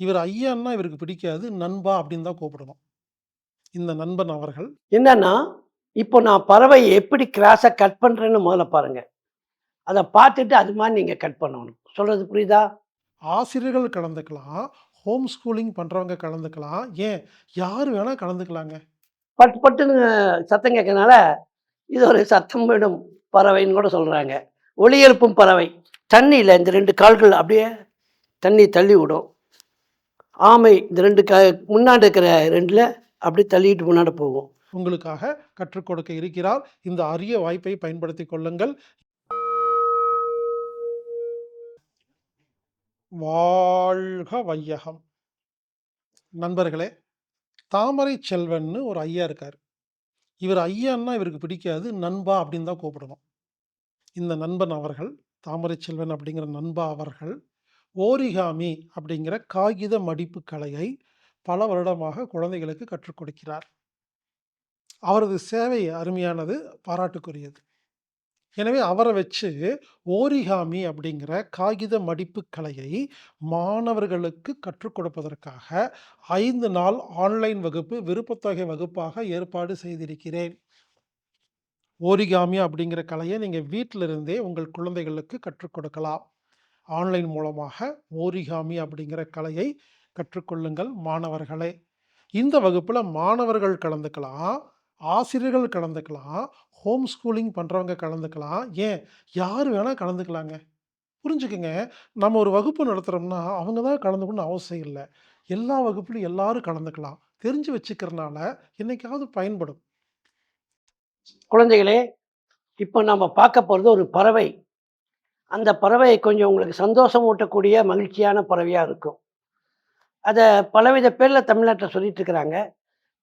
இவர் ஐயான்னா இவருக்கு பிடிக்காது. நண்பா அப்படின்னு தான் கூப்பிடணும். இந்த நண்பன் அவர்கள் என்னன்னா, இப்போ நான் பறவைய எப்படி கிராஸா கட் பண்றேன்னு முதல்ல பாருங்க. அத பார்த்துட்டு அது மாரி நீங்க கட் பண்ணணும். சொல்றது புரியுதா? ஆசிரியர்கள் கலந்துக்கலாம். ஹோம் ஸ்கூலிங் பண்றவங்க கலந்துக்கலாம். ஏன் யார் வேணா கலந்துக்கலாங்க. பட்டு பட்டுன்னு சத்தம் கேட்கறனால, இது ஒரு சத்தம் விடும் பறவைன்னு கூட சொல்றாங்க. ஒலி எழுப்பும் பறவை. தண்ணீல இந்த 2 கால்கள் அப்படியே தண்ணி தள்ளி விடும். ஆமை இந்த ரெண்டு க முன்னாடி இருக்கிற ரெண்டில் அப்படியே தள்ளிட்டு முன்னாடி போகும். உங்களுக்காக கற்றுக் கொடுக்க இருக்கிறார். இந்த அரிய வாய்ப்பை பயன்படுத்திக் கொள்ளுங்கள். வாழ்க வையகம். நண்பர்களே, தாமரை செல்வன்னு ஒரு ஐயா இருக்கார் இவர் ஐயான்னா இவருக்கு பிடிக்காது. நண்பா அப்படின்னு தான் கூப்பிடணும். இந்த நண்பன் அவர்கள், தாமரை செல்வன் அப்படிங்கிற நண்பா அவர்கள், ஓரிகாமி அப்படிங்கிற காகித மடிப்பு கலையை பல வருடமாக குழந்தைகளுக்கு கற்றுக் கொடுக்கிறார். அவரது சேவை அருமையானது, பாராட்டுக்குரியது. எனவே அவரை வச்சு ஓரிகாமி அப்படிங்கிற காகித மடிப்பு கலையை மாணவர்களுக்கு கற்றுக் கொடுப்பதற்காக ஐந்து நாள் ஆன்லைன் வகுப்பு விருப்பத்தொகை வகுப்பாக ஏற்பாடு செய்திருக்கிறேன். ஓரிகாமி அப்படிங்கிற கலையை நீங்கள் வீட்டிலிருந்தே உங்கள் குழந்தைகளுக்கு கற்றுக் கொடுக்கலாம். ஆன்லைன் மூலமாக ஓரிகாமி அப்படிங்கிற கலையை கற்றுக்கொள்ளுங்கள் மாணவர்களே. இந்த வகுப்பில் மாணவர்கள் கலந்துக்கலாம். ஆசிரியர்கள் கலந்துக்கலாம். ஹோம் ஸ்கூலிங் பண்ணுறவங்க கலந்துக்கலாம். ஏன் யார் வேணால் கலந்துக்கலாங்க. புரிஞ்சுக்கங்க. நம்ம ஒரு வகுப்பு நடத்துறோம்னா, அவங்க தான் கலந்துக்கணும்னு அவசியம் இல்லை எல்லா வகுப்புலையும் எல்லாரும் கலந்துக்கலாம். தெரிஞ்சு வச்சுக்கிறனால என்னைக்காவது பயன்படும். குழந்தைகளே, இப்போ நம்ம பார்க்க போகிறது ஒரு பறவை. அந்த பறவை கொஞ்சம் உங்களுக்கு சந்தோஷம் ஊட்டக்கூடிய மகிழ்ச்சியான பறவையாக இருக்கும். அதை பலவித பேரில் தமிழ்நாட்டில் சொல்லிட்டு இருக்கிறாங்க.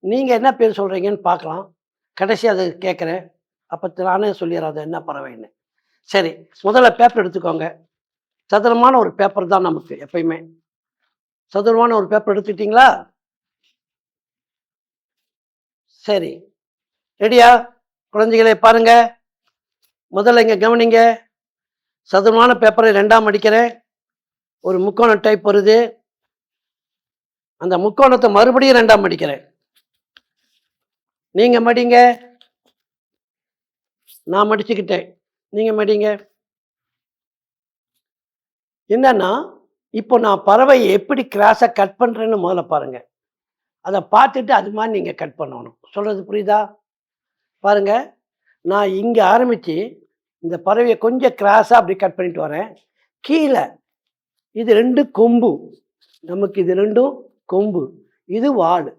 நீங்கள் என்ன பேர் சொல்கிறீங்கன்னு பார்க்கலாம். கடைசி அதை கேட்குறேன் அப்போ நானே சொல்லிடுறேன் அது என்ன பறவைன்னு. சரி, முதல்ல பேப்பர் எடுத்துக்கோங்க. சதுரமான ஒரு பேப்பர் தான் நமக்கு எப்பயுமே. சதுரமான ஒரு பேப்பர் எடுத்துக்கிட்டீங்களா? சரி. ரெடியா? குழந்தைகளை பாருங்க. முதல்ல இங்கே கவனிங்க. சதுரமான பேப்பரை ரெண்டாம் அடிக்கிறேன் ஒரு முக்கோண டைப் வருது. அந்த முக்கோணத்தை மறுபடியும் ரெண்டாம் அடிக்கிறேன் நீங்க மடிங்க. நான் மடிச்சுக்கிட்டேன். நீங்க மடிங்க. என்னன்னா, இப்போ நான் பறவை எப்படி கிராஸை கட் பண்ணுறேன்னு முதல்ல பாருங்கள் அதை பார்த்துட்டு அது மாதிரி நீங்கள் கட் பண்ணணும். சொல்கிறது புரியுதா? பாருங்கள் நான் இங்கே ஆரம்பித்து இந்த பறவையை கொஞ்சம் கிராஸாக அப்படி கட் பண்ணிட்டு வரேன். கீழே இது ரெண்டு கொம்பு. நமக்கு இது ரெண்டும் கொம்பு. இது வாடு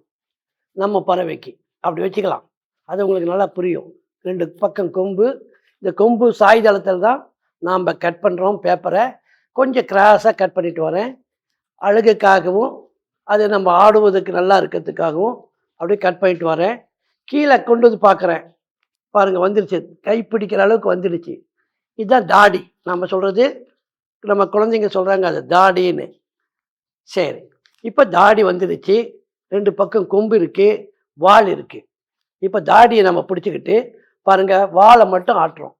நம்ம பறவைக்கு. அப்படி வச்சுக்கலாம். அது உங்களுக்கு நல்லா புரியும். ரெண்டு பக்கம் கொம்பு. இந்த கொம்பு சாய்தளத்தில தான் நாம் கட் பண்ணுறோம் பேப்பரை கொஞ்சம் கிராஸாக கட் பண்ணிட்டு வரேன். அழகுக்காகவும், அது நம்ம ஆடுவதற்கு நல்லா இருக்கிறதுக்காகவும் அப்படியே கட் பண்ணிட்டு வரேன். கீழே கொண்டு வந்து பார்க்குறேன். பாருங்க வந்துருச்சு. கை பிடிக்கிற அளவுக்கு வந்துடுச்சு. இதுதான் தாடி. நம்ம சொல்றது நம்ம குழந்தைங்க சொல்றாங்க அது தாடின்னு. சரி. இப்போ தாடி வந்துடுச்சு. ரெண்டு பக்கம் கொம்பு இருக்கு. வால் இருக்கு. இப்போ தாடியை நம்ம பிடிச்சிக்கிட்டு பாருங்க வாழை மட்டும் ஆட்டுறோம்.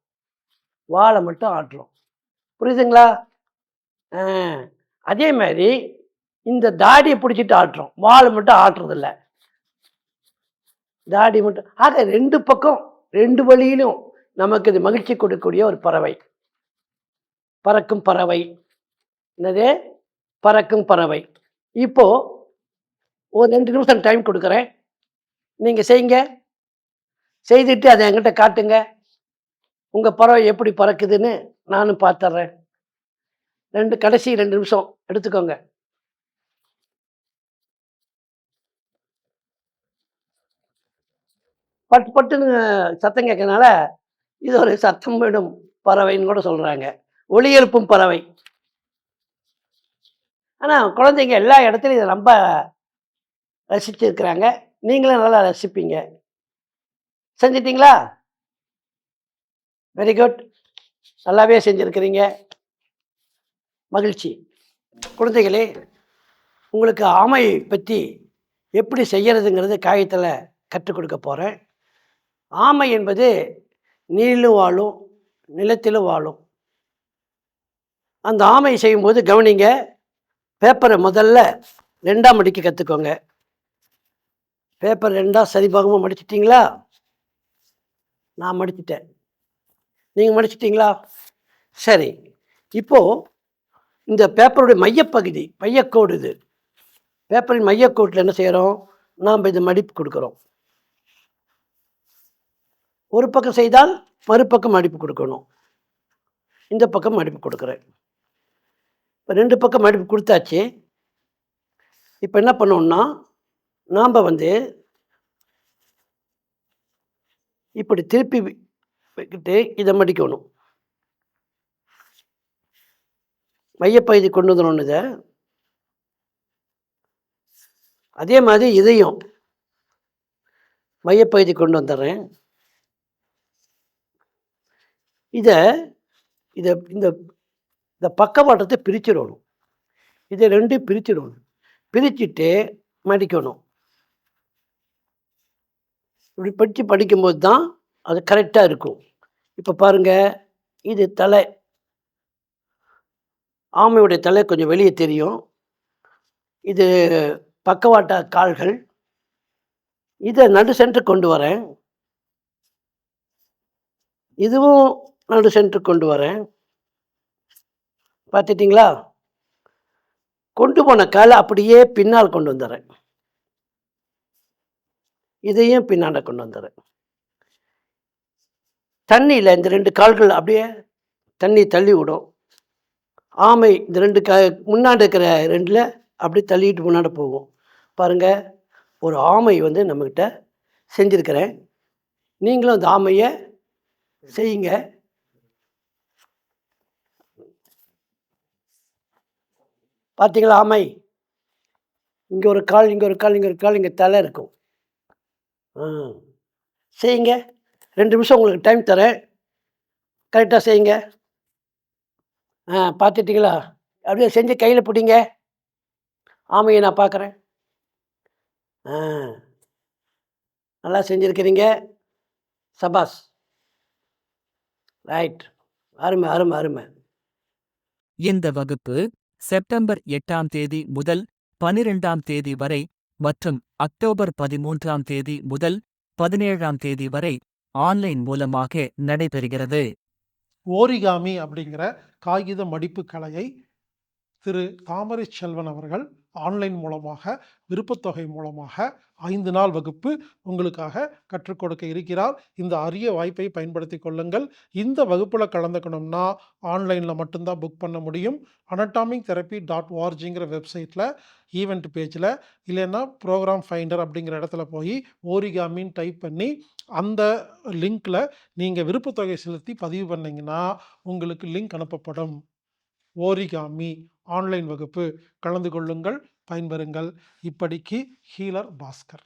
வாழை மட்டும் ஆட்டுறோம். புரியுதுங்களா? அதே மாதிரி இந்த தாடியை பிடிச்சிட்டு ஆட்டுறோம். வாழை மட்டும் ஆட்டுறதில்ல. தாடி மட்டும் ஆக ரெண்டு பக்கம் ரெண்டு வழியிலும் நமக்கு இது மகிழ்ச்சி கொடுக்கக்கூடிய ஒரு பறவை. பறக்கும் பறவை. என்னது? பறக்கும் பறவை. இப்போ ஒரு ரெண்டு நிமிஷம் டைம் கொடுக்குறேன் நீங்கள் செய்யுங்க. செய்துட்டு அதை என்கிட்ட காட்டுங்க. உங்கள் பறவை எப்படி பறக்குதுன்னு நானும் பார்த்துட்றேன் ரெண்டு கடைசி ரெண்டு நிமிஷம் எடுத்துக்கோங்க. பட்டு பட்டுன்னு சத்தம் கேட்கறனால, இது ஒரு சத்தம் விடும் பறவைன்னு கூட சொல்கிறாங்க ஒளி எழுப்பும் பறவை. ஆனால் குழந்தைங்க எல்லா இடத்துலையும் இதை ரொம்ப ரசிச்சிருக்கிறாங்க. நீங்களும் நல்லா ரசிப்பீங்க. செஞ்சிட்டிங்களா வெரி குட். நல்லாவே செஞ்சுருக்கிறீங்க மகிழ்ச்சி. குழந்தைகளே, உங்களுக்கு ஆமை பற்றி எப்படி செய்யறதுங்கிறது காகிதத்துல கற்றுக் கொடுக்க போகிறேன் ஆமை என்பது நீரிலும் வாழும், நிலத்திலும் வாழும். அந்த ஆமை செய்யும்போது கவனிங்க. பேப்பரை முதல்ல ரெண்டாக மடிக்க கற்றுக்கோங்க பேப்பர் ரெண்டாக சரிபாகமாக மடிச்சிட்டிங்களா? நான் மடிச்சிட்டேன். நீங்கள் மடிச்சிட்டிங்களா? சரி இப்போது இந்த பேப்பருடைய மையப்பகுதி மையக்கோடு இது. பேப்பரின் மையக்கோட்டில் என்ன செய்கிறோம் நாம் இது மடிப்பு கொடுக்குறோம். ஒரு பக்கம் செய்தால் மறுபக்கம் மடிப்பு கொடுக்கணும். இந்த பக்கம் மடிப்பு கொடுக்குறேன். இப்போ ரெண்டு பக்கம் மடிப்பு கொடுத்தாச்சு. இப்போ என்ன பண்ணோம்னா நாம் வந்து இப்படி திருப்பி வைக்கிட்டு இதை மடிக்கணும். மையப்பகுதி கொண்டு வந்துடணும் இதை. அதே மாதிரி இதையும் மையப்பகுதி கொண்டு வந்துடுறேன். இதை இதை இந்த இந்த பக்கவாட்டத்தை பிரிச்சிடணும். இதை ரெண்டும் பிரிச்சிடணும். பிரிச்சுட்டு மடிக்கணும். இப்படி படித்து படிக்கும்போது தான் அது கரெக்டாக இருக்கும். இப்போ பாருங்கள் இது தலை. ஆமையுடைய தலை கொஞ்சம் வெளியே தெரியும். இது பக்கவாட்ட கால்கள். இதை நடு சென்டர் கொண்டு வரேன். இதுவும் நடு சென்டர் கொண்டு வரேன். பார்த்துட்டிங்களா? கொண்டு போன காலை அப்படியே பின்னால் கொண்டு வந்துடுறேன். இதையும் பின்னாண்ட கொண்டு வந்துடுறேன். தண்ணியில் இந்த ரெண்டு கால்கள் அப்படியே தண்ணி தள்ளி விடும். ஆமை இந்த ரெண்டு க முன்னாடி இருக்கிற ரெண்டில் அப்படியே தள்ளிட்டு முன்னாடி போகும். பாருங்கள் ஒரு ஆமை வந்து நம்மக்கிட்ட செஞ்சுருக்கிறேன். நீங்களும் அந்த ஆமையை செய்யுங்க. பார்த்தீங்களா? ஆமை. இங்கே ஒரு கால் இங்கே ஒரு கால் இங்கே ஒரு கால் இங்கே தலை இருக்கும். ஆ. செய்யுங்க. ரெண்டு நிமிஷம் உங்களுக்கு டைம் தரேன். கரெக்டாக செய்யுங்க. ஆ பார்த்துட்டிங்களா? அப்படியே செஞ்சு கையில் பிடிங்க. ஆமையை நான் பார்க்குறேன். ஆ. நல்லா செஞ்சுருக்கிறீங்க. சபாஸ் ரைட் அருமை அருமை அருமை. இந்த வகுப்பு செப்டம்பர் எட்டாம் தேதி முதல் பனிரெண்டாம் தேதி வரை மற்றும் அக்டோபர் பதிமூன்றாம் தேதி முதல் பதினேழாம் தேதி வரை ஆன்லைன் மூலமாக நடைபெறுகிறது. ஓரிகாமி அப்படிங்கிற காகித மடிப்பு கலையை திரு தாமரை செல்வன் அவர்கள் ஆன்லைன் மூலமாக விருப்பத்தொகை மூலமாக ஐந்து நாள் வகுப்பு உங்களுக்காக கற்றுக் கொடுக்க இருக்கிறார். இந்த அரிய வாய்ப்பை பயன்படுத்தி கொள்ளுங்கள். இந்த வகுப்பில் கலந்துக்கணும்னா ஆன்லைனில் மட்டும்தான் புக் பண்ண முடியும். அனட்டாமிக் தெரப்பி டாட் ஓஆர்ஜிங்கிற வெப்சைட்டில் ஈவெண்ட் பேஜில் இல்லைன்னா ப்ரோக்ராம் ஃபைண்டர் அப்படிங்கிற இடத்துல போய் ஓரிகாமின்னு டைப் பண்ணி அந்த லிங்க்கில் நீங்கள் விருப்பத்தொகை செலுத்தி பதிவு பண்ணிங்கன்னா உங்களுக்கு லிங்க் அனுப்பப்படும். ஓரிகாமி ஆன்லைன் வகுப்பு. கலந்து கொள்ளுங்கள். பயன்பெறுங்கள். இப்படிக்கு ஹீலர் பாஸ்கர்.